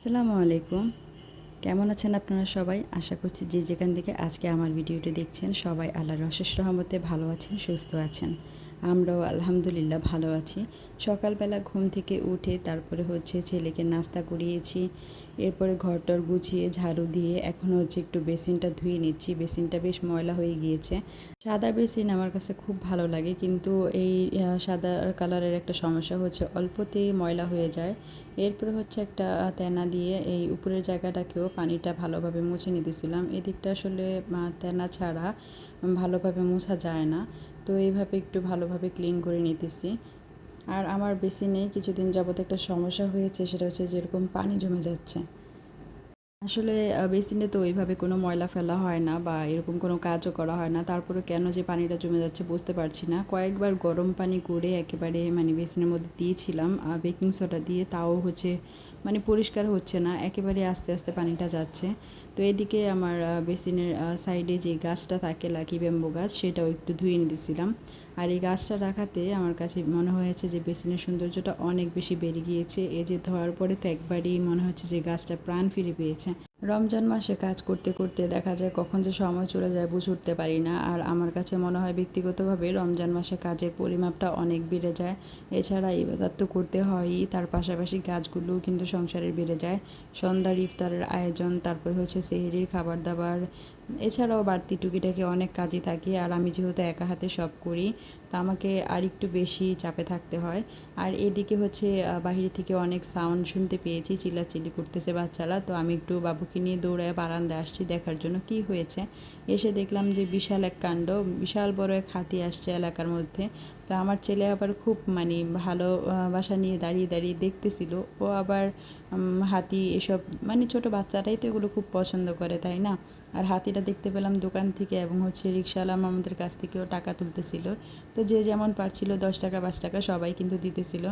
আসসালামু আলাইকুম। কেমন আছেন আপনারা সবাই? আশা করছি যে যেখান থেকে আজকে আমার ভিডিওটি দেখছেন সবাই আল্লাহর অশেষ রহমতে ভালো আছেন, সুস্থ আছেন। আমরাও আলহামদুলিল্লাহ ভালো আছি। সকালবেলা ঘুম থেকে উঠে তারপরে হচ্ছে ছেলেকে নাস্তা করিয়েছি। এরপরে ঘরটর গুছিয়ে ঝাড়ু দিয়ে এখন হচ্ছে একটু বেসিনটা ধুয়ে নিচ্ছি। বেসিনটা বেশ ময়লা হয়ে গিয়েছে। সাদা বেসিন আমার কাছে খুব ভালো লাগে কিন্তু এই সাদা কালারের একটা সমস্যা হচ্ছে অল্পতেই ময়লা হয়ে যায়। এরপরে হচ্ছে একটা তেনা দিয়ে এই উপরের জায়গাটাকেও পানিটা ভালোভাবে মুছে নিতেছিলাম। এদিকটা আসলে তেনা ছাড়া ভালোভাবে মোছা যায় না। তো এইভাবে একটু ভালোভাবে ক্লিন করে নিতেছি। আর আমার বেসিনে কিছুদিন যাবত একটা সমস্যা হয়েছে, সেটা হচ্ছে যেরকম পানি জমে যাচ্ছে। আসলে বেসিনে তো ওইভাবে কোনো ময়লা ফেলা হয় না বা এরকম কোনো কাজও করা হয় না। তারপরে কেন যে পানিটা জমে যাচ্ছে বুঝতে পারছি না। কয়েকবার গরম পানি করে একেবারে মানে বেসিনের মধ্যে দিয়েছিলাম বেকিং সোডা দিয়ে। তাও হচ্ছে মানে পরিষ্কার হচ্ছে না, একেবারে আস্তে আস্তে পানিটা যাচ্ছে। তো এদিকে আমার বেসিনের সাইডে যে গাছটা থাকে, লাকি ব্যাম্বো গাছ, সেটাও একটু ধুয়ে নিতেছিলাম। আর এই গাছটা রাখাতে আমার কাছে মনে হয়েছে যে বেসিনের সৌন্দর্যটা অনেক বেশি বেড়ে গিয়েছে। এই যে ধোয়ার পরে তো একবারই মনে হচ্ছে যে গাছটা প্রাণ ফিরে পেয়েছে। রমজান মাসে কাজ করতে করতে দেখা যায় কখন যে সময় চলে যায় বুঝে উঠতে পারি না। আর আমার কাছে মনে হয় ব্যক্তিগতভাবে রমজান মাসে কাজের পরিমাপটা অনেক বেড়ে যায়। এছাড়া ইবাদত তো করতে হয়ই, তার পাশাপাশি কাজগুলোও কিন্তু সংসারের বেড়ে যায়। সন্ধ্যার ইফতারের আয়োজন, তারপর হচ্ছে সেহেরির খাবার দাবার এছাড়াও বাড়তি টুকিটাকি অনেক কাজই থাকে, আর আমি যেহেতু একা হাতে সব করি, তা আমাকে আর একটু বেশি চাপে থাকতে হয়। আর এদিকে হচ্ছে বাহিরে থেকে অনেক সাউন্ড শুনতে পেয়েছি, চিল্লাচিল্লি করতেছে বাচ্চারা, তো আমি একটু বাবুকে নিয়ে দৌড়ায় বারান্দায় আসছি দেখার জন্য কি হয়েছে। এসে দেখলাম যে বিশাল এক কাণ্ড, বিশাল বড় এক হাতি আসছে এলাকার মধ্যে, তো আমার ছেলে আবার খুব মানে ভালো বাসা নিয়ে দাঁড়িয়ে দাঁড়িয়ে দেখতেছিল। ও আবার হাতি এসব মানে ছোট বাচ্চারাই তো এগুলো খুব পছন্দ করে, তাই না? আর হাতিটা দেখতে পেলাম দোকান থেকে এবং হচ্ছে রিক্সাওয়ালা আমাদের কাছ থেকেও টাকা তুলতেছিল। তো যে যেমন পারছিল দশ টাকা, পাঁচ টাকা সবাই কিন্তু দিতেছিল।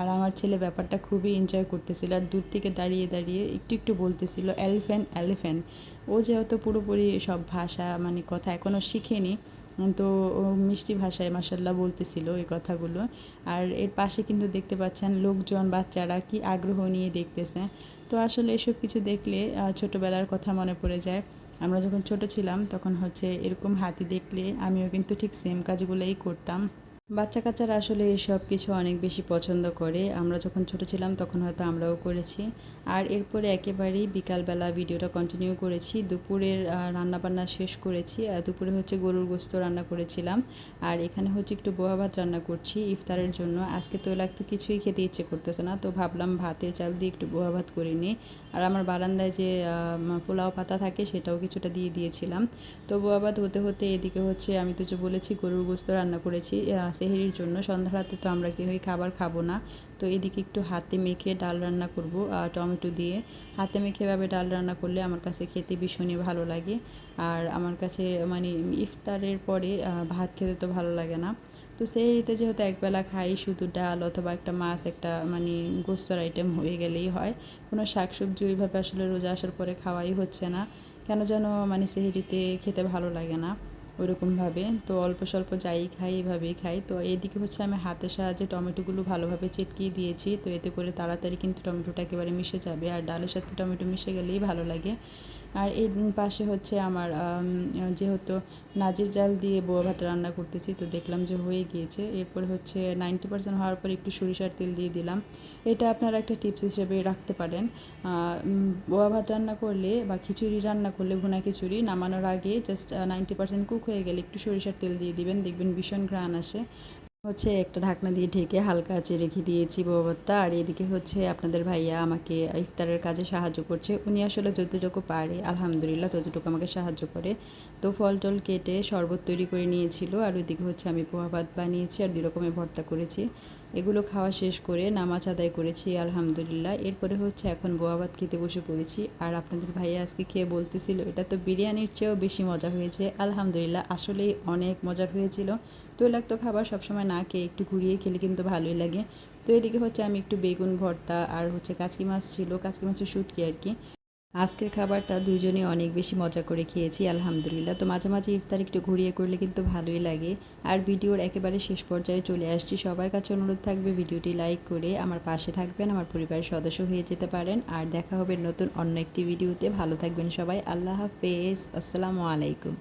আর আমার ছেলে ব্যাপারটা খুবই এনজয় করতেছিল। আর দূর থেকে দাঁড়িয়ে দাঁড়িয়ে একটু একটু বলতেছিল এলিফ্যান্ট এলিফ্যান্ট ও যেহেতু পুরোপুরি সব ভাষা মানে কথা এখনও শিখেনি, তো ও মিষ্টি ভাষায় মাসাল্লাহ বলতেছিল এই কথাগুলো। আর এর পাশে কিন্তু দেখতে পাচ্ছেন লোকজন, বাচ্চারা কি আগ্রহ নিয়ে দেখতেছে। তো আসলে এসব কিছু দেখলে ছোটোবেলার কথা মনে পড়ে যায়। আমরা যখন ছোট ছিলাম, তখন হচ্ছে এরকম হাতি দেখলে আমিও কিন্তু ঠিক সেম কাজগুলোই করতাম। বাচ্চা কাচ্চারা আসলে এসব কিছু অনেক বেশি পছন্দ করে। আমরা যখন ছোট ছিলাম তখন হয়তো আমরাও করেছি। আর এরপরে একেবারেই বিকালবেলা ভিডিওটা কন্টিনিউ করেছি। দুপুরের রান্নাবান্না শেষ করেছি। আর দুপুরে হচ্ছে গরুর গোস্ত রান্না করেছিলাম। আর এখানে হচ্ছে একটু বোয়া ভাত রান্না করছি ইফতারের জন্য। আজকে তো তৈলাক্ত কিছুই খেতে ইচ্ছে করতেছে না, তো ভাবলাম ভাতের চাল দিয়ে একটু বোয়া ভাত করে নিই। আর আমার বারান্দায় যে পোলাও পাতা থাকে সেটাও কিছুটা দিয়ে দিয়েছিলাম। তো বোয়া ভাত হতে হতে এদিকে হচ্ছে আমি তো যে বলেছি গরুর গোস্ত রান্না করেছি। সেহেরির জন্য। সন্ধ্যা রাতে তো আমরা কেউই খাবার খাব না। তো এদিকে একটু হাতে মেখে ডাল রান্না করব টমেটো দিয়ে। হাতে মেখে এভাবে ডাল রান্না করলে আমার কাছে খেতে ভীষণই ভালো লাগে। আর আমার কাছে মানে ইফতারের পরে ভাত খেতে তো ভালো লাগে না। তো সেই রীতে যেহেতু একবেলা খাই, শুধু ডাল অথবা একটা মাছ, একটা মানে গোস্তর আইটেম হয়ে গেলেই হয়। কোনো শাকসবজি ওইভাবে আসলে রোজা আসার পরে খাওয়াই হচ্ছে না। কেন যেন মানে সেহেরিতে খেতে ভালো লাগে না। ওইরকমভাবে। তো অল্প স্বল্প যাই খাই, এভাবেই খাই। তো এদিকে হচ্ছে আমি হাতের সাহায্যে টমেটোগুলো ভালোভাবে চেটকিয়ে দিয়েছি। তো এতে করে তাড়াতাড়ি কিন্তু টমেটোটা একেবারে মিশে যাবে। আর ডালের সাথে টমেটো মিশে গেলেই ভালো লাগে। আর এই পাশে হচ্ছে আমার যেহেতু নাজির জাল দিয়ে বোয়া ভাত রান্না করতেছি, তো দেখলাম যে হয়ে গিয়েছে। এরপর হচ্ছে নাইনটি পার্সেন্ট হওয়ার পর একটু সরিষার তেল দিয়ে দিলাম। এটা আপনারা একটা টিপস হিসেবে রাখতে পারেন। বোয়া ভাত রান্না করলে বা খিচুড়ি রান্না করলে, ভুনা খিচুড়ি নামানোর আগে জাস্ট নাইনটি পার্সেন্ট কুক হয়ে গেলে একটু সরিষার তেল দিয়ে দিবেন। দেখবেন ভীষণ ঘ্রাণ আসে। হচ্ছে একটা ঢাকনা দিয়ে ঢেকে হালকা আছে রেখে দিয়েছি বৌভাতটা আর এদিকে হচ্ছে আপনাদের ভাইয়া আমাকে ইফতারের কাজে সাহায্য করছে। উনি আসলে যতটুকু পারে, আলহামদুলিল্লাহ ততটুকু আমাকে সাহায্য করে। তো ফল টল কেটে শরবত তৈরি করে নিয়েছিল। আর ওইদিকে হচ্ছে আমি পোহা ভাত বানিয়েছি আর দুই রকমের ভর্তা করেছি। এগুলো খাওয়া শেষ করে নামাজ আদায় করেছি, আলহামদুলিল্লাহ। এরপরে হচ্ছে এখন বোয়া ভাত খেতে বসে পড়েছি। আর আপনাদের ভাইয়া আজকে খেয়ে বলতেছিল, এটা তো বিরিয়ানির চেয়েও বেশি মজা হয়েছে। আলহামদুলিল্লাহ, আসলেই অনেক মজার হয়েছিল। তৈলাক্ত খাবার সবসময় না খেয়ে একটু ঘুরিয়ে খেলে কিন্তু ভালোই লাগে। তো এদিকে হচ্ছে আমি একটু বেগুন ভর্তা আর হচ্ছে কাচকি মাছ ছিল, কাচকি মাছের শুটকি আর কি। আজকের খাবারটা দুজনে অনেক বেশি মজা করে খেয়েছি, আলহামদুলিল্লাহ। তো মাঝে মাঝে ইফতার একটু ঘুরিয়ে করলে কিন্তু ভালোই লাগে। আর ভিডিওর একেবারে শেষ পর্যায়ে চলে আসছি। সবার কাছে অনুরোধ থাকবে ভিডিওটি লাইক করে আমার পাশে থাকবেন, আমার পরিবারের সদস্য হয়ে যেতে পারেন। আর দেখা হবে নতুন অন্য একটি ভিডিওতে। ভালো থাকবেন সবাই। আল্লাহ হাফেজ। আসসালামু আলাইকুম।